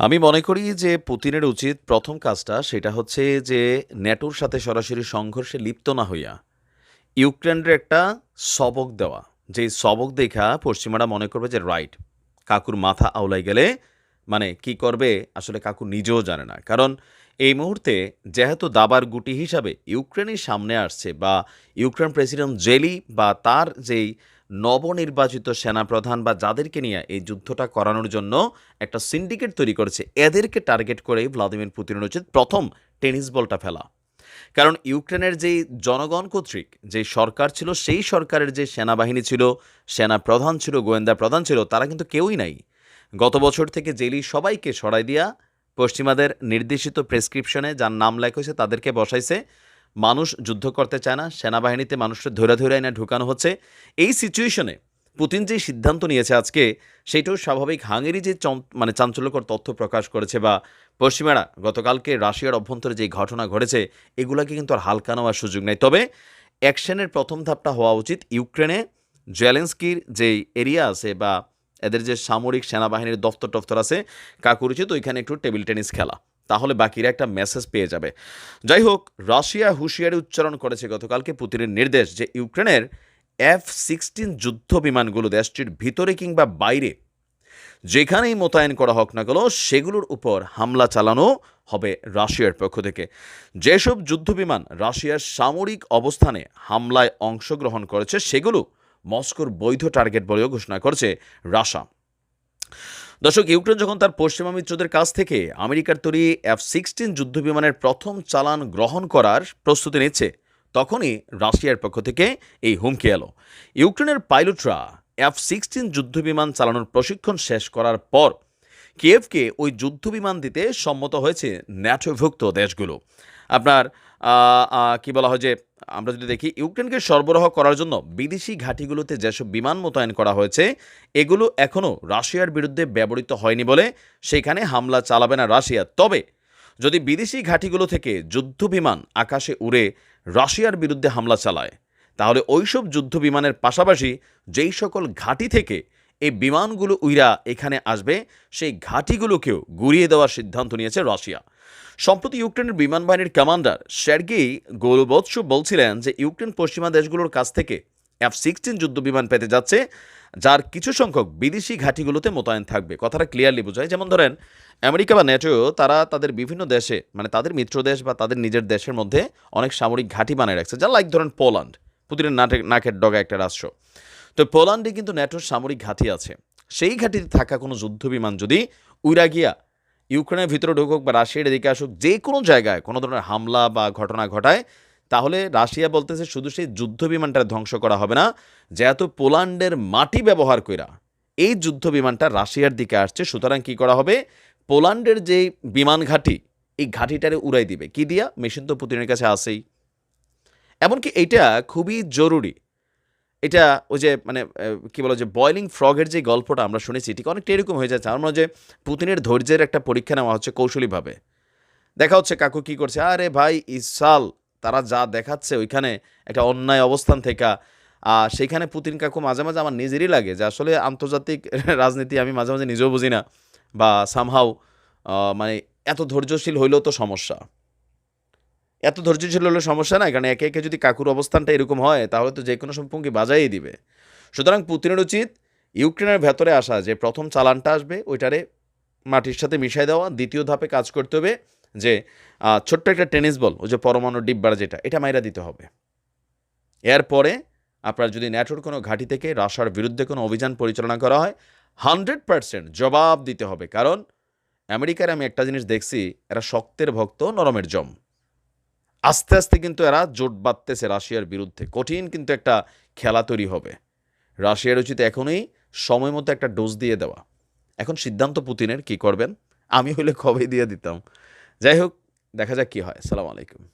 আমি মনে করি যে পুতিনের উচিত প্রথম কাজটা সেটা হচ্ছে যে ন্যাটোর সাথে সরাসরি সংঘর্ষে লিপ্ত না হইয়া ইউক্রেনের একটা সবক দেওয়া। যেই সবক দেখা পশ্চিমারা মনে করবে যে রাইট, কাকুর মাথা আওলাই গেলে মানে কি করবে আসলে কাকু নিজেও জানে না। কারণ এই মুহূর্তে যেহেতু দাবার গুটি হিসাবে ইউক্রেনই সামনে আসছে বা ইউক্রেন প্রেসিডেন্ট জেলি বা তার যেই নবনির্বাচিত সেনাপ্রধান বা যাদেরকে নিয়ে এই যুদ্ধটা করানোর জন্য একটা সিন্ডিকেট তৈরি করেছে। এদেরকে টার্গেট করেই ভ্লাদিমির পুতিনের উচিত প্রথম টেনিস বলটা ফেলা। কারণ ইউক্রেনের যেই জনগণ কর্তৃক যে সরকার ছিল, সেই সরকারের যে সেনাবাহিনী ছিল সেনা প্রধান ছিল, গোয়েন্দা প্রধান ছিল, তারা কিন্তু কেউই নাই। গত বছর থেকে জেলি সবাইকে সরাই দিয়া পশ্চিমাদের নির্দেশিত প্রেসক্রিপশনে যার নাম লেখা হয়েছে, তাদেরকে বসাইছে। মানুষ যুদ্ধ করতে চায় না, সেনাবাহিনীতে মানুষের ধরে ধরে এনে ঢুকানো হচ্ছে। এই সিচুয়েশনে পুতিন যে সিদ্ধান্ত নিয়েছে আজকে, সেটাও স্বাভাবিক হাঙ্গেরি যে মানে চাঞ্চল্যকর তথ্য প্রকাশ করেছে বা পশ্চিমারা গতকালকে রাশিয়ার অভ্যন্তরে যে ঘটনা ঘটেছে, এগুলাকে কিন্তু আর হালকা নেওয়ার সুযোগ নেই। তবে অ্যাকশনের প্রথম ধাপটা হওয়া উচিত ইউক্রেনে। জেলেন্সকির যে এরিয়া আছে বা এদের যে সামরিক সেনাবাহিনীর দফতর টফতর আছে কাকুর উচিত ওইখানে একটু টেবিল টেনিস খেলা। তাহলে বাকিরা একটা মেসেজ পেয়ে যাবে। যাই হোক রাশিয়া হুঁশিয়ারি উচ্চারণ করেছে গতকালকে পুতিনের নির্দেশ যে ইউক্রেনের এফ সিক্সটিন যুদ্ধ বিমানগুলো দেশটির ভিতরে কিংবা বাইরে যেখানেই মোতায়েন করা হোক না কেন, সেগুলোর উপর হামলা চালানো হবে রাশিয়ার পক্ষ থেকে। যেসব যুদ্ধবিমান রাশিয়ার সামরিক অবস্থানে হামলায় অংশগ্রহণ করেছে, সেগুলো মস্কোর বৈধ টার্গেট বলেও ঘোষণা করেছে রাশা দর্শক, ইউক্রেন যখন তার পশ্চিমা মিত্রদের কাছ থেকে আমেরিকার তৈরি এফ সিক্সটিন যুদ্ধবিমানের প্রথম চালান গ্রহণ করার প্রস্তুতি নিচ্ছে, তখনই রাশিয়ার পক্ষ থেকে এই হুমকি এলো। ইউক্রেনের পাইলটরা এফ সিক্সটিন যুদ্ধবিমান চালানোর প্রশিক্ষণ শেষ করার পর কিয়েভকে ওই যুদ্ধবিমান দিতে সম্মত হয়েছে ন্যাটোভুক্ত দেশগুলো। আপনার কি বলা হয় যে আমরা যদি দেখি, ইউক্রেনকে সরবরাহ করার জন্য বিদেশি ঘাঁটিগুলোতে যেসব বিমান মোতায়েন করা হয়েছে, এগুলো এখনও রাশিয়ার বিরুদ্ধে ব্যবহৃত হয়নি বলে সেখানে হামলা চালাবে না রাশিয়া। তবে যদি বিদেশি ঘাঁটিগুলো থেকে যুদ্ধ বিমান আকাশে উড়ে রাশিয়ার বিরুদ্ধে হামলা চালায়, তাহলে ওইসব যুদ্ধ বিমানের পাশাপাশি যেই সকল ঘাঁটি থেকে এই বিমানগুলো উইরা এখানে আসবে, সেই ঘাঁটিগুলোকেও গুড়িয়ে দেওয়ার সিদ্ধান্ত নিয়েছে রাশিয়া। সম্প্রতি ইউক্রেনের বিমান বাহিনীর কমান্ডার সের্গেই গোলবৎস বলছিলেন যে, ইউক্রেন পশ্চিমা দেশগুলোর কাছ থেকে এফ সিক্সটিন যুদ্ধ বিমান পেতে যাচ্ছে, যার কিছু সংখ্যক বিদেশি ঘাঁটিগুলোতে মোতায়েন থাকবে। কথাটা ক্লিয়ারলি বোঝায়, যেমন ধরেন, আমেরিকা বা নেটো তারা তাদের বিভিন্ন দেশে মানে তাদের মিত্র দেশ বা তাদের নিজের দেশের মধ্যে অনেক সামরিক ঘাঁটি বানিয়ে রাখছে, যা লাইক ধরেন পোল্যান্ড, পুতিনের নাটে, নাকের ডগা একটা রাষ্ট্র। তো পোল্যান্ডে কিন্তু ন্যাটোর সামরিক ঘাঁটি আছে। সেই ঘাঁটিতে থাকা কোনো যুদ্ধ বিমান যদি উইরা গিয়া ইউক্রেনের ভিতরে ঢুকুক বা রাশিয়ার এদিকে আসুক, যে কোনো জায়গায় কোনো ধরনের হামলা বা ঘটনা ঘটায়, তাহলে রাশিয়া বলতেছে শুধু সেই যুদ্ধ বিমানটা ধ্বংস করা হবে না, যেহেতু পোল্যান্ডের মাটি ব্যবহার কইরা এই যুদ্ধ বিমানটা রাশিয়ার দিকে আসছে, সুতরাং কি করা হবে? পোল্যান্ডের যে বিমান ঘাঁটি, এই ঘাঁটিটারে উড়াই দিবে। কি দিয়া? মেশিন তো পুতিনের কাছে আসেই এমনকি এটা খুবই জরুরি। এটা ওই যে মানে কি বলো যে বয়লিং ফ্রগের যে গল্পটা আমরা শুনেছি, ঠিক অনেকটা এরকম হয়ে যাচ্ছে। আমার মনে যে পুতিনের ধৈর্যের একটা পরীক্ষা নেওয়া হচ্ছে কৌশলীভাবে। দেখা হচ্ছে কাকু কি করছে, আরে ভাই, ইসাল, তারা যা দেখাচ্ছে ওইখানে একটা অন্যায় অবস্থান থেকে। আর সেইখানে পুতিন কাকু মাঝে মাঝে আমার নিজেরই লাগে যে আসলে আন্তর্জাতিক রাজনীতি আমি মাঝে মাঝে নিজেও বুঝি না। বা সামহাও মানে এত ধৈর্যশীল হইলেও তো সমস্যা। এত ধৈর্যশীল হলে সমস্যা নাই, কারণ একে একে যদি কাকুর অবস্থানটা এরকম হয়, তাহলে তো যে কোনো সম্পর্কে বাজাই দিবে। সুতরাং পুতিনের উচিত ইউক্রেনের ভেতরে আসা, যে প্রথম চালানটা আসবে, ওইটারে মাটির সাথে মিশাই দেওয়া, দ্বিতীয় ধাপে কাজ করতে হবে, যে ছোট্ট একটা টেনিস বল, ওই যে পরমাণু ডিব্বার যেটা, এটা মাইরা দিতে হবে। এরপরে আপনার যদি ন্যাটোর কোনো ঘাঁটি থেকে রাশার বিরুদ্ধে কোনো অভিযান পরিচালনা করা হয়, হান্ড্রেড পার্সেন্ট জবাব দিতে হবে, কারণ আমেরিকার আমি একটা জিনিস দেখছি, এরা শক্তের ভক্ত, নরমের জম। আস্তে আস্তে কিন্তু এরা জোট বাঁধতেছে রাশিয়ার বিরুদ্ধে। কঠিন কিন্তু একটা খেলা তৈরি হবে। রাশিয়ার উচিত এখনই সময় মতো একটা ডোজ দিয়ে দেওয়া। এখন সিদ্ধান্ত পুতিনের, কি করবেন? আমি হইলে কবে দিয়ে দিতাম? যাই হোক, দেখা যাক কি হয়। সালাম আলাইকুম।